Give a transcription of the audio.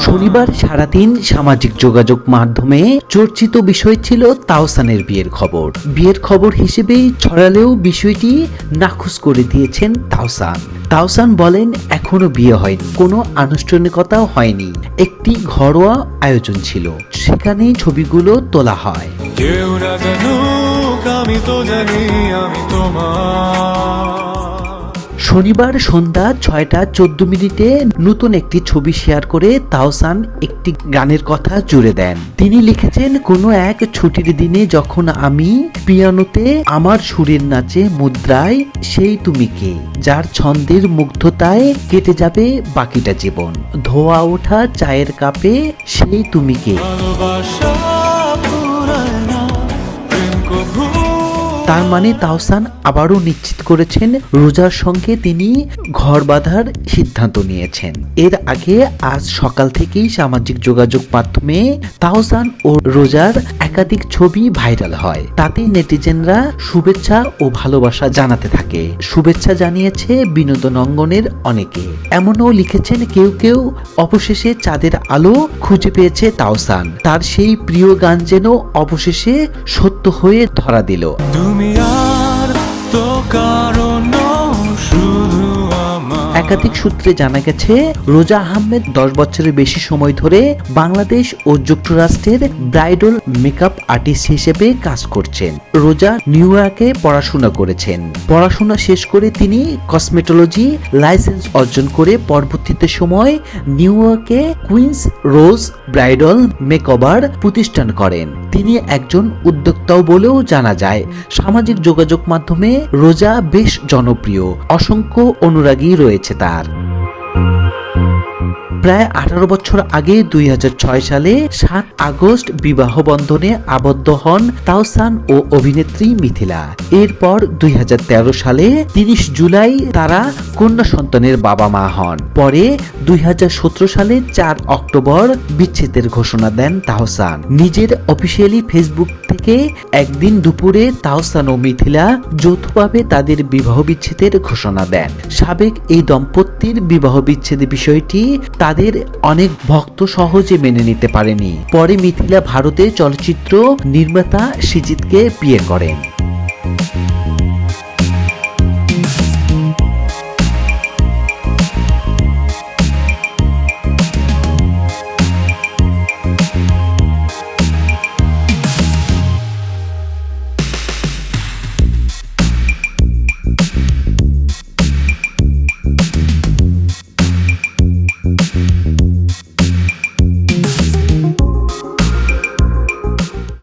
শনিবার সারাদিন সামাজিক যোগাযোগ মাধ্যমে চর্চিত বিষয় ছিল তাওসানের বিয়ের খবর। বিয়ের খবর হিসেবেই ছড়ালেও বিষয়টি নাখুশ করে দিয়েছেন তাওসান। তাওসান বলেন এখনও বিয়ে হয়নি কোনো আনুষ্ঠানিকতাও হয়নি। একটি ঘরোয়া আয়োজন ছিল সেখানেই ছবিগুলো তোলা হয়। আমি তো জানি আমি তোমার। শনিবার সন্ধ্যা ছয়টা চোদ্দ মিনিটে নতুন একটি ছবি শেয়ার করে তাওসান একটি গানের কথা জুড়ে দেন। তিনি লিখেছেন, কোনো এক ছুটির দিনে যখন আমি পিয়ানোতে আমার সুরের নাচে মুদ্রায়, সেই তুমি কে? যার ছন্দের মুগ্ধতায় কেটে যাবে বাকিটা জীবন। ধোয়া ওঠা চায়ের কাপে, সেই তুমি কে? ভালোবাসা তার মানে তাওসান আবারও নিশ্চিত করেছেন রোজার সঙ্গে তিনি ঘর বাঁধার সিদ্ধান্ত নিয়েছেন। এর আগে আজ সকাল থেকেই সামাজিক যোগাযোগ মাধ্যমে তাওসান ও রোজার একাধিক ছবি ভাইরাল হয়। তাতে নেটিজেনরা শুভেচ্ছা ও ভালোবাসা জানাতে থাকে। শুভেচ্ছা জানিয়েছে বিনোদন অঙ্গনের অনেকে। এমনও লিখেছেন কেউ কেউ, অবশেষে চাঁদের আলো খুঁজে পেয়েছে তাওসান। তার সেই প্রিয় গান যেন অবশেষে সত্য হয়ে ধরা দিল। একাধিক সূত্রে জানা গেছে, রোজা আহমেদ দশ বছরের বেশি সময় ধরে বাংলাদেশ ও যুক্তরাষ্ট্রের ব্রাইডাল মেকআপ আর্টিস্ট হিসেবে কাজ করছেন। রোজা নিউ ইয়র্কে পড়াশোনা করেছেন। পড়াশোনা শেষ করে তিনি কসমেটোলজি লাইসেন্স অর্জন করে পরবর্তীতে সময় নিউ ইয়র্কে কুইন্স রোজ ব্রাইডাল মেকওভার প্রতিষ্ঠান করেন। তিনি একজন উদ্যোক্তাও বলেও জানা যায়, সামাজিক যোগাযোগ মাধ্যমে রোজা বেশ জনপ্রিয়। অসংখ্য অনুরাগী রয়েছে তার। প্রায় আঠারো বছর আগে দুই হাজার ছয় সালে সাত আগস্ট বিবাহ বন্ধনে আবদ্ধ হন তাওসান ও অভিনেত্রী মিথিলা। এরপর দুই হাজার তেরো সালে তিরিশ জুলাই তারা কন্যা সন্তানের বাবা মা হন। পরে দুই হাজার সতেরো সালে চার অক্টোবর বিচ্ছেদের ঘোষণা দেন তাহসান নিজের অফিসিয়ালি ফেসবুক থেকে একদিন দুপুরে তাওসান ও মিথিলা যৌথভাবে তাদের বিবাহ বিচ্ছেদের ঘোষণা দেন। সাবেক এই দম্পতির বিবাহ বিচ্ছেদ বিষয়টি তাদের অনেক ভক্ত সহজে মেনে নিতে পারেনি। পরে মিথিলা ভারতে চলচ্চিত্র নির্মাতা সিজিতকে বিয়ে করেন।